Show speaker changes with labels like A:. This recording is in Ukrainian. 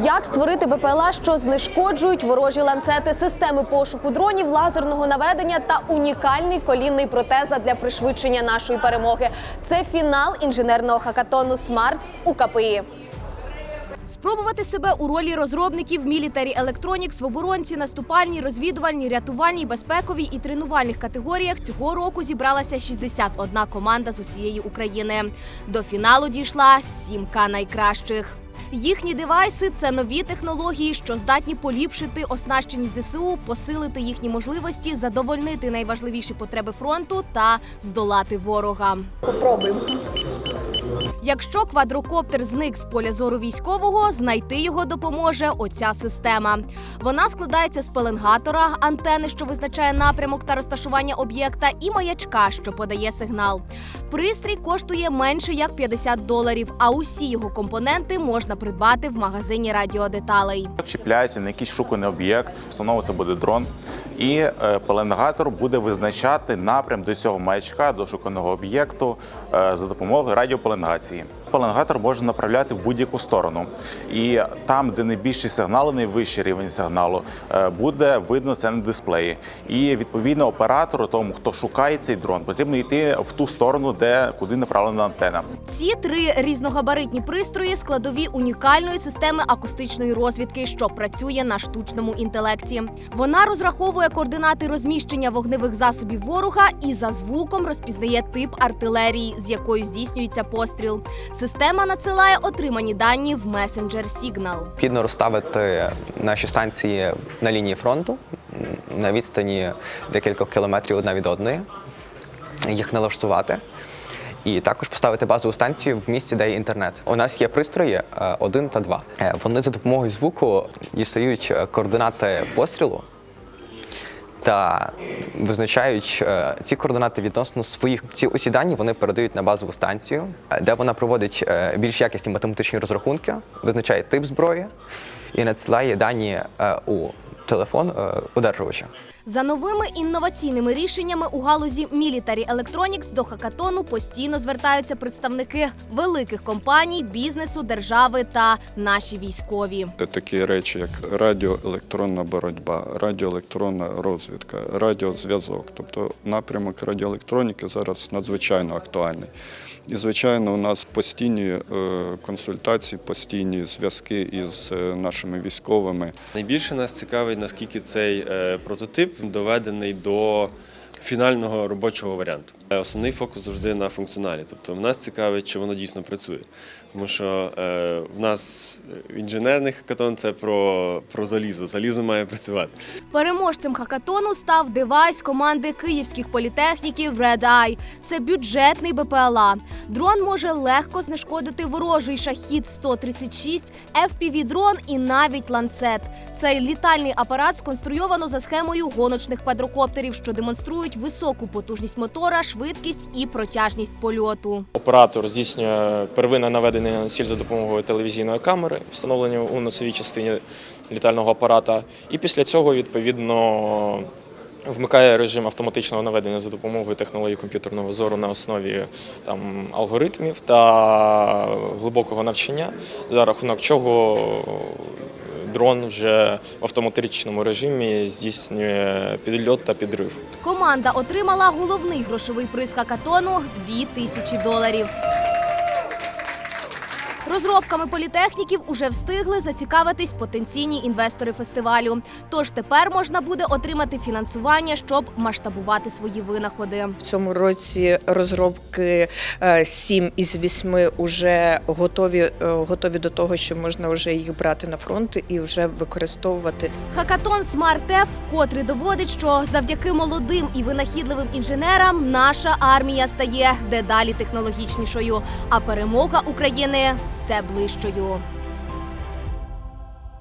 A: Як створити БПЛА, що знешкоджують ворожі ланцети, системи пошуку дронів, лазерного наведення та унікальний колінний протез для пришвидшення нашої перемоги. Це фінал інженерного хакатону Смарт у КПІ.
B: Спробувати себе у ролі розробників Military Electronics в оборонці, наступальній, розвідувальній, рятувальній, безпековій і тренувальних категоріях цього року зібралася 61 команда з усієї України. До фіналу дійшла сімка найкращих. Їхні девайси це нові технології, що здатні поліпшити оснащеність ЗСУ, посилити їхні можливості, задовольнити найважливіші потреби фронту та здолати ворога.
A: Попробуємо.
B: Якщо квадрокоптер зник з поля зору військового, знайти його допоможе оця система. Вона складається з пеленгатора, антени, що визначає напрямок та розташування об'єкта, і маячка, що подає сигнал. Пристрій коштує менше як 50 доларів, а усі його компоненти можна придбати в магазині радіодеталей.
C: чіпляється на якийсь шуканий об'єкт, в це буде дрон. І е, пеленгатор буде визначати напрям до цього маячка, до шуканого об'єкту е, за допомогою радіопеленгації. Олексієм. Пеленгатор може направляти в будь-яку сторону, і там, де найбільший сигнал, найвищий рівень сигналу, е, буде видно це на дисплеї. І відповідно оператору, тому хто шукає цей дрон, потрібно йти в ту сторону, де куди направлена антена.
B: Ці три різногабаритні пристрої складові унікальної системи акустичної розвідки, що працює на штучному інтелекті. Вона розраховує координати розміщення вогневих засобів ворога і за звуком розпізнає тип артилерії, з якою здійснюється постріл. Система надсилає отримані дані в месенджер Signal.
D: Необхідно розставити наші станції на лінії фронту на відстані декількох кілометрів одна від одної, їх налаштувати. І також поставити базову станцію в місці, де є інтернет. У нас є пристрої 1 та 2. Вони за допомогою звуку дістають е, координати пострілу та визначають е, ці координати відносно своїх. Ці усі дані вони передають на базову станцію, де вона проводить е, більш якісні математичні розрахунки, визначає тип зброї і надсилає дані е, у телефон одержувача.
B: За новими інноваційними рішеннями у галузі Military Electronics до хакатону постійно звертаються представники великих компаній, бізнесу, держави та наші військові.
E: Такі речі, як радіоелектронна боротьба, радіоелектронна розвідка, радіозв'язок. Тобто напрямок радіоелектроніки зараз надзвичайно актуальний. І, звичайно, у нас постійні е, консультації, постійні зв'язки із е, нашими військовими.
F: Найбільше нас цікавить, наскільки цей е, прототип доведений до фінального робочого варіанту. Е, Основний фокус завжди на функціоналі. Тобто, в нас цікавить, чи воно дійсно працює. Тому що е, в нас інженерний хакатон це про, про залізо. Залізо має працювати.
B: Переможцем хакатону став девайс команди київських політехніків Red Eye. Це бюджетний БПЛА. Дрон може легко знешкодити ворожий шахід 136, FPV-дрон і навіть ланцет. Цей літальний апарат сконструйовано за схемою гоночних квадрокоптерів, що демонструють високу потужність мотора, швидкість і протяжність польоту.
G: Оператор здійснює первинне наведення на ціль за допомогою телевізійної камери, встановлені у носовій частині літального апарата, і після цього відповідно вмикає режим автоматичного наведення за допомогою технології комп'ютерного зору на основі там алгоритмів та глибокого навчання, за рахунок чого дрон вже в автоматичному режимі здійснює підльот та підрив.
B: Команда отримала головний грошовий приз хакатону 2 тисячі доларів. Розробками політехніків уже встигли зацікавитись потенційні інвестори фестивалю. Тож тепер можна буде отримати фінансування, щоб масштабувати свої винаходи.
H: В цьому році розробки 7 із 8 вже готові, е, готові до того, що можна вже їх брати на фронт і вже використовувати.
B: Хакатон SmartF вкотре доводить, що завдяки молодим і винахідливим інженерам наша армія стає дедалі технологічнішою, а перемога України все ближчою.